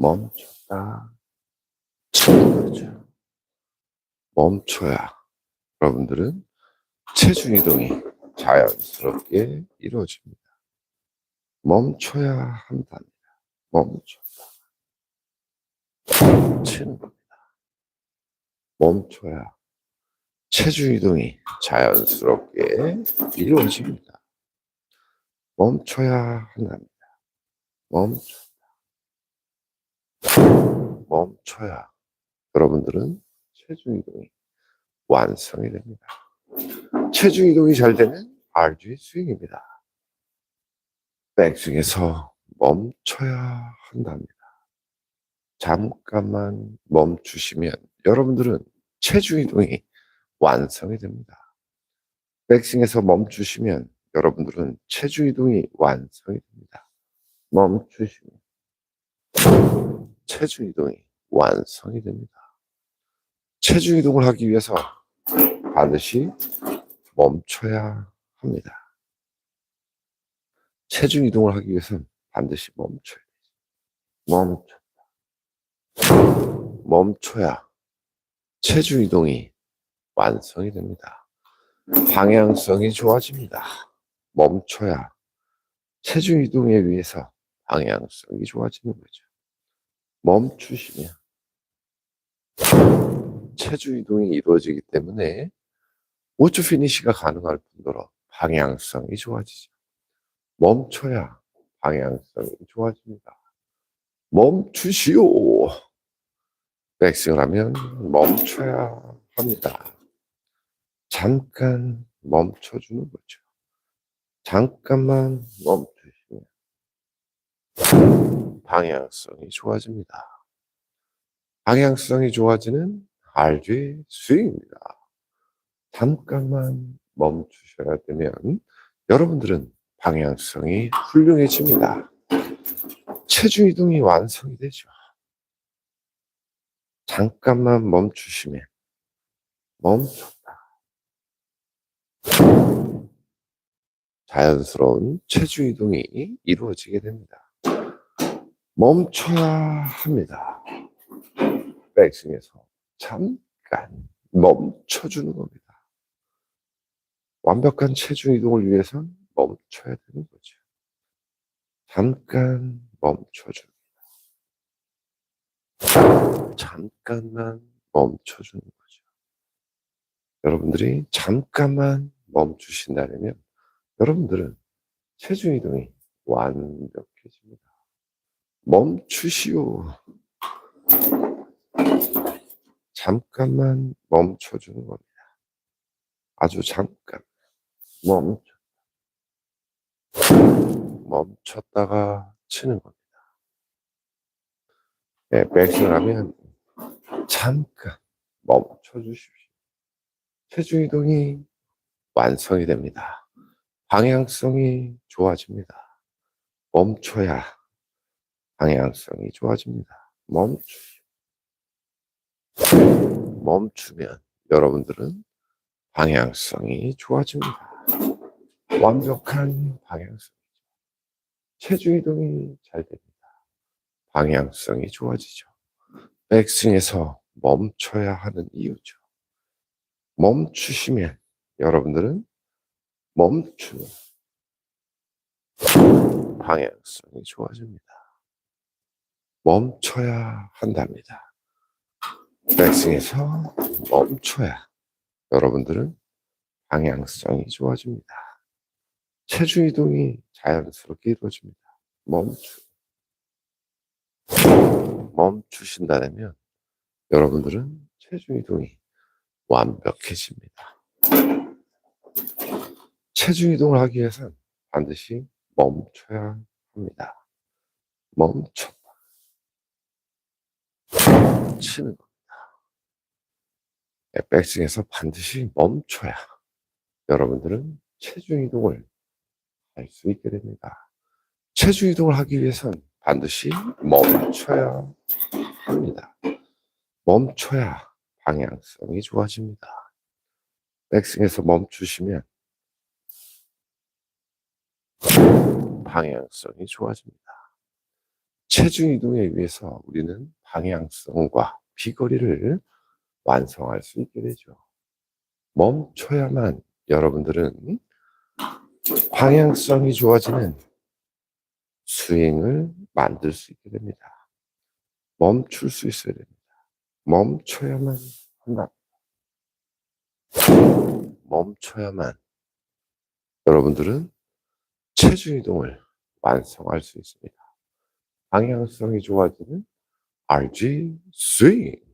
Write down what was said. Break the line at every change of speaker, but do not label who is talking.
멈췄다. 거죠. 멈춰야 여러분들은 체중 이동이 자연스럽게 이루어집니다. 멈춰야 한답니다. 멈췄다. 치는 겁니다. 멈춰야 체중 이동이 자연스럽게 이루어집니다. 멈춰야 한답니다. 멈췄다. 멈춰야 여러분들은 체중 이동이 완성이 됩니다. 체중 이동이 잘 되면 RG 스윙입니다. 백스윙에서 멈춰야 한답니다. 잠깐만 멈추시면 여러분들은 체중 이동이 완성이 됩니다. 백스윙에서 멈추시면 여러분들은 체중 이동이 완성이 됩니다. 멈추시면 체중 이동이 완성이 됩니다. 체중 이동을 하기 위해서 반드시 멈춰야 합니다. 체중 이동을 하기 위해서는 반드시 멈춰야 돼요. 멈췄다. 멈춰야 체중 이동이 완성이 됩니다. 방향성이 좋아집니다. 멈춰야 체중 이동에 의해서 방향성이 좋아지는 거죠. 멈추시면 체중 이동이 이루어지기 때문에 우측 피니시가 가능할 뿐더러 방향성이 좋아지죠. 멈춰야 방향성이 좋아집니다. 멈추시오. 백스윙을 하면 멈춰야 합니다. 잠깐 멈춰주는 거죠. 잠깐만 멈추시면 방향성이 좋아집니다. 방향성이 좋아지는 RG 스윙입니다. 잠깐만 멈추셔야 되면 여러분들은 방향성이 훌륭해집니다. 체중 이동이 완성이 되죠. 잠깐만 멈추시면 멈췄다. 자연스러운 체중 이동이 이루어지게 됩니다. 멈춰야 합니다. 백스윙에서 잠깐 멈춰주는 겁니다. 완벽한 체중 이동을 위해선 멈춰야 되는 거죠. 잠깐 멈춰줍니다. 잠깐만 멈춰주는 거죠. 여러분들이 잠깐만 멈추신다면 여러분들은 체중 이동이 완벽해집니다. 멈추시오. 잠깐만 멈춰주는 겁니다. 아주 잠깐 멈춰 멈췄다가 치는 겁니다. 네, 백스를 하면 잠깐 멈춰 주십시오. 체중 이동이 완성이 됩니다. 방향성이 좋아집니다. 멈춰야 방향성이 좋아집니다. 멈추 멈추면 여러분들은 방향성이 좋아집니다. 완벽한 방향성이죠. 체중 이동이 잘 됩니다. 방향성이 좋아지죠. 백스윙에서 멈춰야 하는 이유죠. 멈추시면 여러분들은 멈추는 방향성이 좋아집니다. 멈춰야 한답니다. 백스윙에서 멈춰야 여러분들은 방향성이 좋아집니다. 체중 이동이 자연스럽게 이루어집니다. 멈추. 멈추신다면 여러분들은 체중 이동이 완벽해집니다. 체중 이동을 하기 위해서는 반드시 멈춰야 합니다. 멈췄다. 치는 겁니다. 백스윙에서 반드시 멈춰야 여러분들은 체중 이동을 할 수 있게 됩니다. 체중 이동을 하기 위해선 반드시 멈춰야 합니다. 멈춰야 방향성이 좋아집니다. 백스윙에서 멈추시면 방향성이 좋아집니다. 체중 이동에 의해서 우리는 방향성과 비거리를 완성할 수 있게 되죠. 멈춰야만 여러분들은 방향성이 좋아지는 스윙을 만들 수 있게 됩니다. 멈출 수 있어야 됩니다. 멈춰야만 한다. 멈춰야만 여러분들은 체중 이동을 완성할 수 있습니다. 방향성이 좋아지는 RG 스윙.